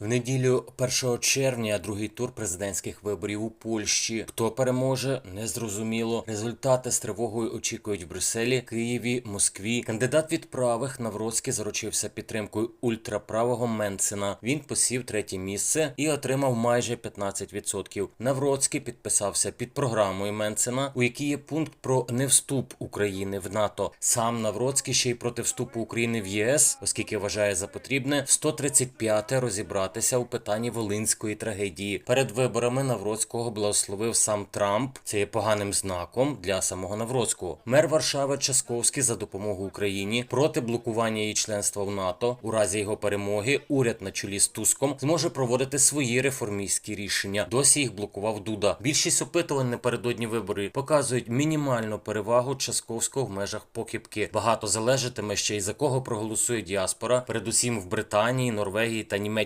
В неділю 1 червня другий тур президентських виборів у Польщі. Хто переможе, незрозуміло. Результати з тривогою очікують в Брюсселі, Києві, Москві. Кандидат від правих Навроцький заручився підтримкою ультраправого Менцена. Він посів третє місце і отримав майже 15%. Навроцький підписався під програмою Менцена, у якій є пункт про невступ України в НАТО. Сам Навроцький ще й проти вступу України в ЄС, оскільки вважає за потрібне в 135-те розібратися у питанні волинської трагедії. Перед виборами Навроцького благословив сам Трамп. Це є поганим знаком для самого Навроцького. Мер Варшави Часковський за допомогу Україні проти блокування її членства в НАТО. У разі його перемоги уряд на чолі з Туском зможе проводити свої реформістські рішення. Досі їх блокував Дуда. Більшість опитувань напередодні виборів показують мінімальну перевагу Часковського в межах похибки. Багато залежатиме ще й за кого проголосує діаспора, передусім в Британії, Норвегії та Німеччині.